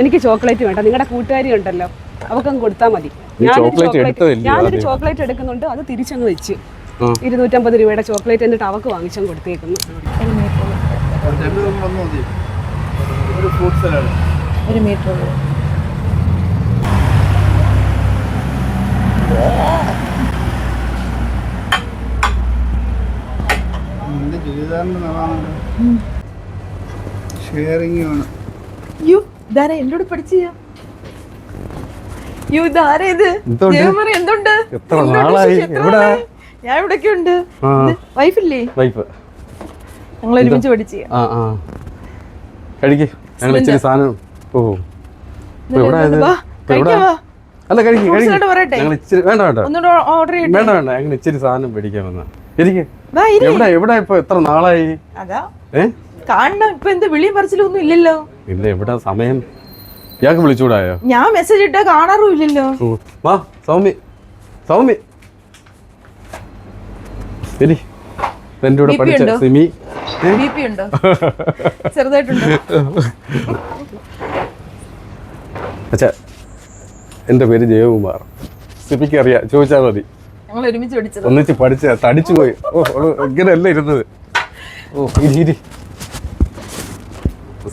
എനിക്ക് ചോക്ലേറ്റ് വേണ്ട. നിങ്ങളുടെ കൂട്ടുകാരി ഉണ്ടല്ലോ. അവക്കങ്ങ് കൊടുത്താൽ മതി. ഞാനൊരു ചോക്ലേറ്റ് എടുക്കുന്നുണ്ട്. അത് തിരിച്ചങ്ങ് വെച്ച്. ഇരുന്നൂറ്റമ്പത് രൂപയുടെ ചോക്ലേറ്റ് എന്നിട്ട് അവക്ക് വാങ്ങിച്ചങ്ങ് കൊടുത്തേക്കുന്നു. ഒരു മീറ്റർ ഷെയറിങ് വേണം ഇതാരാ? എന്നോട് പഠിച്ചു? എന്തുണ്ട്? എത്ര നാളായി? ഞാൻ ഇവിടൊക്കെ ഉണ്ട് വൈഫില്ലേ? വൈഫ്. ഞങ്ങൾ ഒരുമിച്ച് പഠിച്ചു ആ ആ. കഴിക്ക്. ഞങ്ങൾ ഇച്ചിരി സാധനം ഓ. അല്ല കഴിക്ക് വേണ്ട വേണ്ട. ഞങ്ങൾ ഇച്ചിരി സാധനം മേടിക്കാൻ വന്ന. ഇരിക്ക്. എവിടെ എവിടെ ഇപ്പൊ? എത്ര നാളായി? കാണണം. ഇപ്പൊ എന്ത് വിളിയും പറച്ചിലൊന്നും ഇല്ലല്ലോ. ഇല്ല എവിടെ സമയം? ഇയാൾക്ക് വിളിച്ചുകൂടായോ ഞാൻ മെസ്സേജ് ഇട്ടാ കാണാറും ഇല്ലല്ലോ വാ സൗമ്യ. സൗമ്യ. ശരി എന്റെ കൂടെ പഠിച്ച സിമി. അച്ഛാ എന്റെ പേര് ജയകുമാർ. സിമിക്ക് അറിയാ ചോദിച്ചാൽ മതി. ഒന്നിച്ച് പഠിച്ച തടിച്ചു പോയി. ഓ ഓ, ഇങ്ങനെയല്ല ഇരുന്നത്? ഓ ഇരി ഇരി.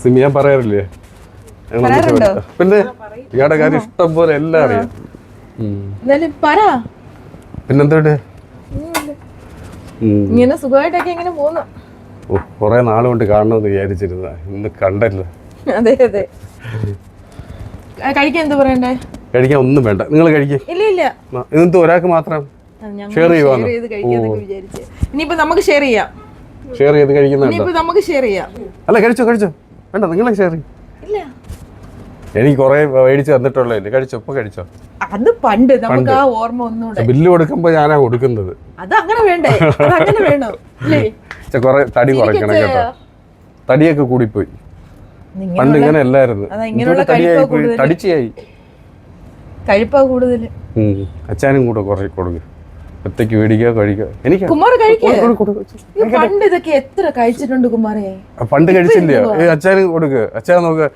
സിമി ഞാൻ പറയാറില്ലേ. പിന്നെ ഇയാളുടെ കാര്യം ഇഷ്ടം പോലെ എല്ലാം അറിയാം. പിന്നെന്തോട്ടെ. ഇങ്ങനെ സുഖമായിട്ടൊക്കെ ഇങ്ങനെ പോന്നു ഓ കുറെ നാൾ കൊണ്ട് കാണണമെന്ന് വിചാരിച്ചിരുന്ന ഇന്ന് കണ്ടല്ലോ. അതെ അതെ. കഴിക്കാൻ എന്താ പറയണ്ടേ? കഴിക്കാൻ ഒന്നും വേണ്ട. നിങ്ങൾ കഴിക്കേ. ഇല്ല ഇല്ല. ഇന്നത്തെ ഒരാൾക്ക് മാത്രം ഷെയർ ചെയ്യുവാണ് ഇനിയിപ്പോ നമുക്ക് ഷെയർ ചെയ്യാം. ഷെയർ ചെയ്ത് കഴിക്കുന്ന ഇനിയിപ്പോ നമുക്ക് ഷെയർ ചെയ്യാം. അല്ല കഴിച്ചോ കഴിച്ചോ. വേണ്ട നിങ്ങളെ ഷെയർ ഇല്ല. എനിക്ക് കുറെ മേടിച്ച് തന്നിട്ടുള്ളതല്ലേ കഴിച്ചോ? ഇപ്പൊ കഴിച്ചോ? അത് പണ്ട് നമുക്ക് ആ ഓർമ്മ ഒന്നും ബില്ല് കൊടുക്കുമ്പോ ഞാനാ കൊടുക്കുന്നത്. അത് അങ്ങനെ വേണ്ടേ? അത് അങ്ങനെ വേണം? കുറെ തടി കുറയ്ക്കണം കേട്ടോ. തടിയൊക്കെ കൂടിപ്പോയി. പണ്ട് ഇങ്ങനെ അല്ലായിരുന്നു. തടിയായി. തടിച്ചായി. കഴിപ്പാ കൂടുതൽ. അച്ഛനും കൂടെ കൊറേ കൊടുക്കും. ഒറ്റയ്ക്ക് മേടിക്കുക കഴിക്കുക. എനിക്ക് കുമാർ. പണ്ട് ഇതൊക്കെ എത്ര കഴിച്ചിട്ടുണ്ട് കുമാറേ. പണ്ട് കഴിച്ചില്ല. ഏ അച്ഛന് കൊടുക്ക്. അച്ഛൻ നോക്ക്.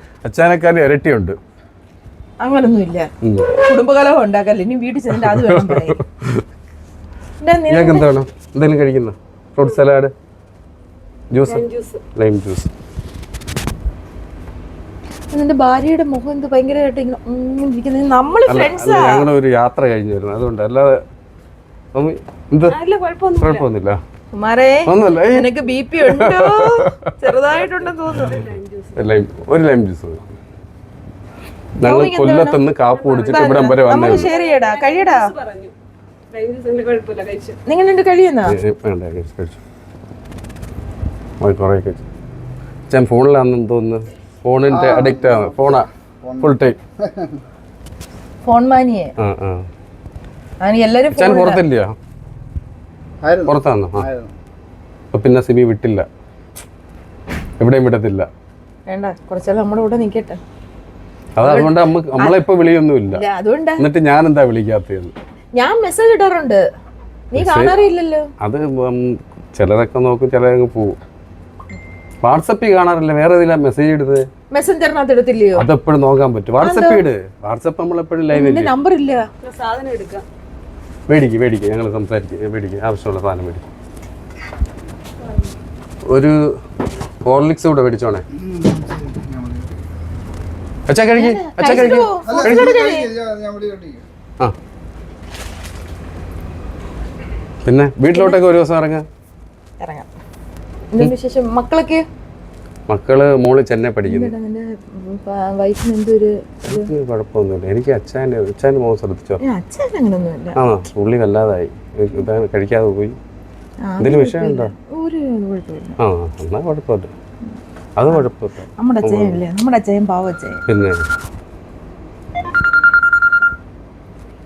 ഇരട്ടിയുണ്ട്. അങ്ങനൊന്നും ഇല്ല ഉം. കുടുംബകലഹം ഉണ്ടാക്കല്ലേ? ഇനി വീട്ടിൽ ചെന്നിട്ട് അത് വേണം പറയാൻ. എന്താ നീ- ഇയാൾക്ക് എന്താണ് എന്തെങ്കിലും കഴിക്കുന്ന? Fruit salad juice lime juice നിന്റെ ഭാര്യയുടെ മുഖം എന്ത് ഭയങ്കരമായിട്ട് ഇങ്ങനെ ഉം ഇരിക്കുന്നത് ഫ്രണ്ട്സാ ഞങ്ങൾ ഒരു യാത്ര കഴിഞ്ഞു വരുന്നത് അതുകൊണ്ട് അല്ലാതെ മമ്മി, എന്ത് അല്ല കുഴപ്പമൊന്നും കുഴപ്പമൊന്നുമില്ല. കുമാരേ ഒന്നുമല്ല. നിനക്ക് ബി പി ഉണ്ടോ? ചെറുതായിട്ടുണ്ടെന്ന് തോന്നുന്നു. ഒരു ലൈം ജ്യൂസ് മതി. ഞങ്ങൾ കൊല്ലത്തുനിന്ന് കാപ്പ് കുടിച്ചിട്ട് ഇവിടം വരെ വന്നേ ഷെയർ ചെയ്യടാ കഴിയടാ. നിങ്ങൾ രണ്ട് കഴിയുന്നാ? ഞാൻ ഫോണിലാണെന്ന് തോന്നുന്നു. ഫോണിന്റെ അഡിക്റ്റ് ആണ്. ഫോണാ. ഫുൾ ടൈം ഫോൺ മാനിയേ. ആ ആ. എല്ലാരും ഞാൻ phone പുറത്തില്ല ആയിരുന്നു. പുറത്താണോ ആയിരുന്നു. അപ്പൊ പിന്നെ സിമി വിട്ടില്ല. എവിടെയും വിടത്തില്ല. വേണ്ട കുറച്ചാൾ നമ്മുടെ കൂടെ നിക്കട്ടെ. അതുകൊണ്ട് നമ്മ നമ്മളെ ഇപ്പൊ വിളിയൊന്നുമില്ല. ഇല്ല അതുകൊണ്ടാ. എന്നിട്ട് ഞാൻ എന്താ വിളിക്കാത്തത്? ഞാൻ മെസ്സേജ് ഇടാറുണ്ട്. നീ കാണാറില്ലല്ലോ. അത് ചിലരൊക്കെ നോക്കും ചില പോവും. വാട്സപ്പിൽ കാണാറില്ല വേറെ ഏതിലാ മെസ്സേജ് എടുത്ത് മെസ്സഞ്ചറിനകത്ത് എടുത്തില്ലയോ അതെപ്പോഴും നോക്കാൻ പറ്റും. വാട്സപ്പ് ഇട്. വാട്സപ്പ് നമ്മളെപ്പോഴും ലൈവ് നിന്റെ നമ്പർ ഇല്ല. സാധനം എടുക്കാം. മേടിക്കും മേടിക്കും. ഞങ്ങൾ സംസാരിക്കും. മേടിക്കും. ആവശ്യമുള്ള സാധനം മേടിക്കും. ഒരു ഹോർലിക്സ് കൂടെ മേടിച്ചോണേ. അച്ഛാ കഴിക്ക്. അച്ഛാ കഴിക്ക്. ആ. പിന്നെ വീട്ടിലോട്ടൊക്കെ ഒരു ദിവസം ഇറങ്ങാം. വിശേഷം? മക്കളൊക്കെ? മക്കൾ മോൾ ചെന്നൈ പഠിക്കുന്നു. വൈഫിന് എന്തൊരു എനിക്ക് കുഴപ്പമൊന്നുമില്ല. എനിക്ക് അച്ഛന്റെ അച്ഛന്റെ മോൻ ശ്രദ്ധിച്ചോ? അച്ഛൻ ആ പുള്ളി വല്ലാതായി. ഇതാണ് കഴിക്കാതെ പോയി. എന്തെങ്കിലും വിഷയമുണ്ടോ? ഒരു കുഴപ്പമില്ല. ആ എന്നാ കുഴപ്പമില്ല. അത് കുഴപ്പമില്ല. നമ്മുടെ നമ്മുടെ പാവ പിന്നെ?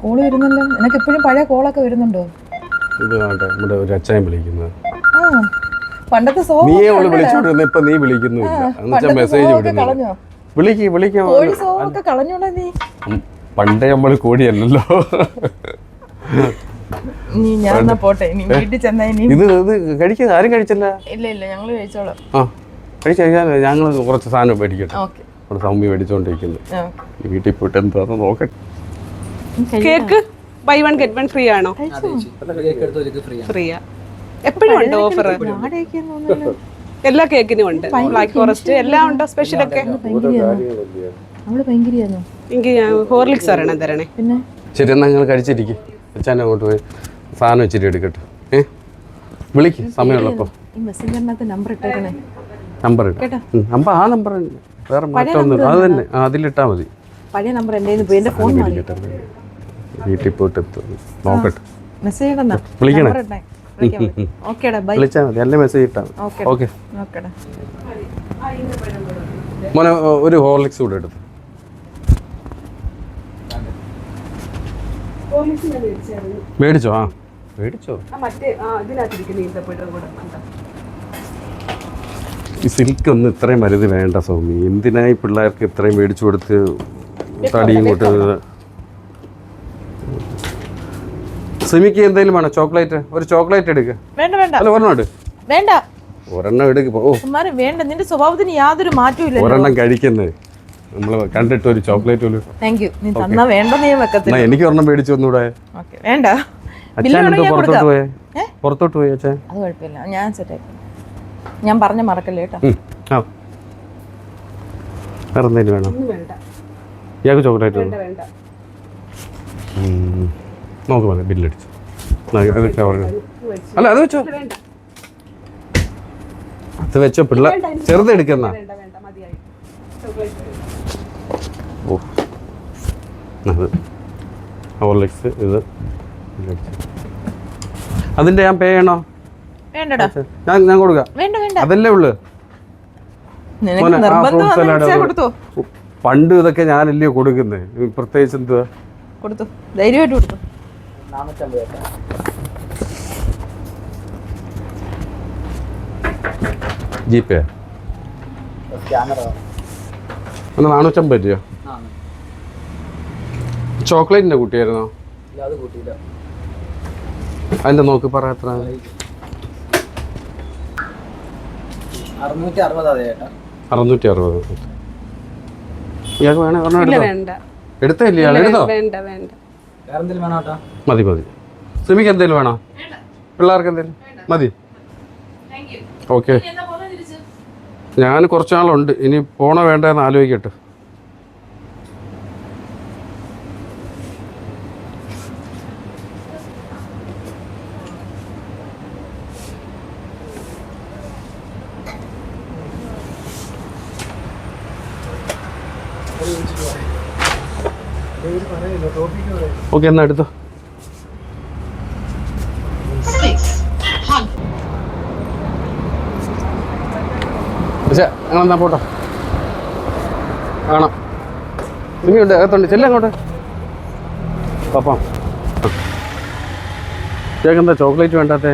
കോൾ വരുന്നല്ലോ. നിനക്ക് എപ്പോഴും പഴയ കോളൊക്കെ വരുന്നുണ്ടോ? ഇത് നമ്മുടെ ഒരു അച്ഛൻ വിളിക്കുന്നത് പണ്ടത്തെ സോ നീ വിളിച്ചോണ്ടിരുന്ന ഇപ്പൊ നീ വിളിക്കുന്നില്ല മെസ്സേജ് വിടുന്നു വിളിക്ക് വിളിക്കാം. കോഴി കളഞ്ഞോടാ നീ. പണ്ടേ നമ്മൾ കോടിയല്ലല്ലോ പോട്ടെ ഇത് ഇത് കഴിക്കാൻ ആരും കഴിച്ചില്ല? ഇല്ല ഇല്ല ഞങ്ങൾ കഴിച്ചോളാം. ആ കഴിച്ച് കഴിക്കാൻ ഞങ്ങൾ കുറച്ച് സാധനം മേടിക്കട്ടെ. ഓക്കെ. അവിടെ സൗമ്യ മേടിച്ചുകൊണ്ടിരിക്കുന്നത് ഈ വീട്ടിൽ പോയിട്ട് എന്താന്ന് നോക്കട്ടെ. Cake? Buy one get one free ആണോ. ഫ്രീയാ. എപ്പോഴും ഉണ്ടോ ഓഫർ എല്ലാ കേക്കിനും ഉണ്ട്. ബ്ലാക്ക് ഫോറസ്റ്റ് എല്ലാം ഉണ്ട് സ്പെഷ്യൽ ഒക്കെ. അവൾ ഭയങ്കരയായിരുന്നു എനിക്ക് ഹോർലിക്സ് ഒരെണ്ണം തരണേ. പിന്നെ? ശരി എന്നാൽ ഞങ്ങൾ കഴിച്ചിരിക്കും. അച്ഛൻ അങ്ങോട്ട് പോയി സാധനം വെച്ചിട്ട് എടുക്കട്ടെ. ഏ? വിളിക്ക് സമയമുള്ളപ്പോൾ നമ്പർ ഇട്ടേക്കണേ. നമ്പർ ആ നമ്പർ വേറെ മാറ്റമൊന്നും അത് തന്നെ അതിലിട്ടാൽ മതി. പഴയ നമ്പർ എന്റെ പോയി എന്റെ ഫോൺ വീട്ടിൽ പോയിട്ട് നോക്കട്ടെ. മെസ്സേജ് വിളിക്കണേ? വിളിച്ചാൽ മതി. അല്ലേ മെസ്സേജ് ഇട്ടാൽ മതി. Okay okay. ഓക്കേടാ. മോനെ ഒരു ഹോർലിക്സ് കൂടെ എടുത്തു. മേടിച്ചോ? ആ. മേടിച്ചോ? ഈ സിൽക്ക് ഒന്നും ഇത്രയും വലുത് വേണ്ട സൗമി. എന്തിനായി പിള്ളേർക്ക് ഇത്രയും മേടിച്ചു കൊടുത്ത് തടിയും കൂട്ട് സിമിക്ക് എന്തെങ്കിലും വേണോ? ചോക്ലേറ്റ്? ഒരു ചോക്ലേറ്റ് എടുക്കുക വേണ്ട വേണ്ട. അല്ല ഒരെണ്ണം എടുക്ക് വേണ്ട. ഒരെണ്ണം എടുക്ക്. ഓ. കുമാരി വേണ്ട. നിന്റെ സ്വഭാവത്തിന് യാതൊരു മാറ്റവും ഇല്ല ഒരെണ്ണം കഴിക്കുന്നത് നമ്മൾ കണ്ടിട്ട് ഒരു ചോക്ലേറ്റ് ഒരു താങ്ക് യു നീ തന്നാ വേണ്ടെന്ന് ഞാൻ വെക്കത്തില്ല. എനിക്ക് ഒരെണ്ണം മേടിച്ചു ഒന്നുകൂടെ ഓക്കേ വേണ്ട. ബില്ല് അച്ഛൻ പുറത്തോട്ട് പോയേ? പുറത്തോട്ട് പോയി അച്ഛൻ? അത് കുഴപ്പമില്ല. ഞാൻ സെറ്റ് സെറ്റാക്കി ഞാൻ പറഞ്ഞ മറക്കല്ലേ കേട്ടോ? ആ. വേറെ എന്തെങ്കിലും വേണോ? ഒന്നും വേണ്ട. ഇയാൾക്ക് ചോക്ലേറ്റ് വേണ്ട വേണ്ട. ഉം. നോക്ക് മതി ബില്ലടിച്ചു അല്ല അത് വെച്ചോ. അത് വെച്ചോ പിള്ളേർ ചെറുത് എടുക്കുന്ന വേണ്ട വേണ്ട മതിയായി. ഓ. അത് ഹോർലിക്സ് ഇത് ബില്ലടിച്ചു. അതിന്റെ ഞാൻ പേ ചെയ്യണോ? വേണ്ടടാ. ഞാൻ ഞാൻ കൊടുക്കാം. വേണ്ട വേണ്ട. അതല്ലേ ഉള്ളു? പണ്ട് ഇതൊക്കെ ഞാനല്ലയോ കൊടുക്കുന്നത് പ്രത്യേകിച്ച് എന്തുവാ? കൊടുത്തു. ധൈര്യമായിട്ട് കൊടുത്തു. ജി പേ ഒന്ന് നാനൂറ്റമ്പത് രൂപയോ? ചോക്ലേറ്റിന്റെ കുട്ടിയായിരുന്നോ? അതിന്റെ നോക്ക് പറ എത്ര? അറുന്നൂറ്റി അറുപതാ ചേട്ടാ അറുന്നൂറ്റി അറുപത് ഇയാൾക്ക് വേണേ ഇല്ല എടുത്തോ? വേണ്ട. എടുത്തോ മതി മതി. സിമിക്ക് എന്തെങ്കിലും വേണോ? പിള്ളേർക്ക് എന്തെങ്കിലും മതി. ഓക്കെ ഞാൻ കുറച്ച് നാളുണ്ട് ഇനി പോണോ വേണ്ടെന്ന് ആലോചിക്കട്ടെ. ഓക്കെ എന്നാ എടുത്തോ. എന്നാ പോട്ടോ. കാണാം. നിങ്ങളുണ്ട് അകത്തുണ്ട്. ചെല്ലാം അങ്ങോട്ട്. പപ്പാ. ചേക്കെന്താ ചോക്ലേറ്റ് വേണ്ടാത്തേ?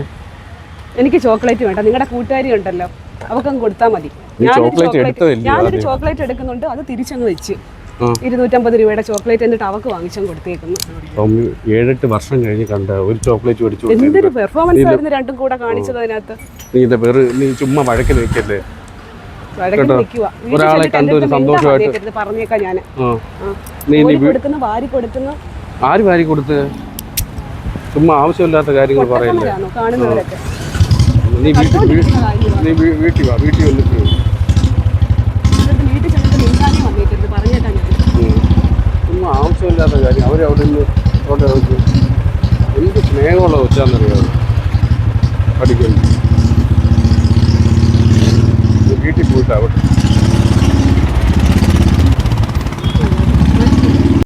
എനിക്ക് ചോക്ലേറ്റ് വേണ്ട. നിങ്ങളുടെ കൂട്ടുകാരി ഉണ്ടല്ലോ. അവക്കങ്ങ് കൊടുത്താൽ മതി. ഞാൻ ഞാനൊരു ചോക്ലേറ്റ് എടുക്കുന്നുണ്ട്. അത് തിരിച്ചങ്ങ് വെച്ച്. ഇരുന്നൂറ്റമ്പത് രൂപയുടെ ചോക്ലേറ്റ് എന്നിട്ട് അവക്ക് വാങ്ങിച്ചു കൊടുത്തേക്കുന്നു. ഏഴെട്ട് വർഷം കഴിഞ്ഞ് കണ്ട ഒരു ചോക്ലേറ്റ് മേടിച്ചു. എന്തൊരു പെർഫോമൻസ് ആയിരുന്നു രണ്ടും കൂടെ കാണിച്ചത് അതിനകത്ത്. നീ ഇത് വേറെ നീ ചുമ്മാ വഴക്കിൽ നിൽക്കല്ലേ? ഒരാളെ കണ്ട ഒരു സന്തോഷമായിട്ട് പറഞ്ഞേക്കാം ഞാൻ കൊടുക്കുന്നു വാരി കൊടുക്കുന്നു. ആര് വാരി കൊടുത്ത്? ചുമ്മാ ആവശ്യമില്ലാത്ത കാര്യങ്ങൾ പറയല്ലേ? നീ വീട്ടിൽ നീ വീട്ടിൽ വാ വീട്ടിൽ എന്നിട്ട് വീട്ടിൽ ചെന്നിട്ട് മിണ്ടാനേ വന്നേക്കരുത് പറഞ്ഞേക്കാം ഞാൻ ഉം. ചുമ്മാ ആവശ്യമില്ലാത്ത കാര്യം അവരവിടെ നിന്ന് അവിടെ നോക്കി എന്ത് സ്നേഹമുള്ള വെച്ചാന്നറിയാമോ പഠിക്കുന്നു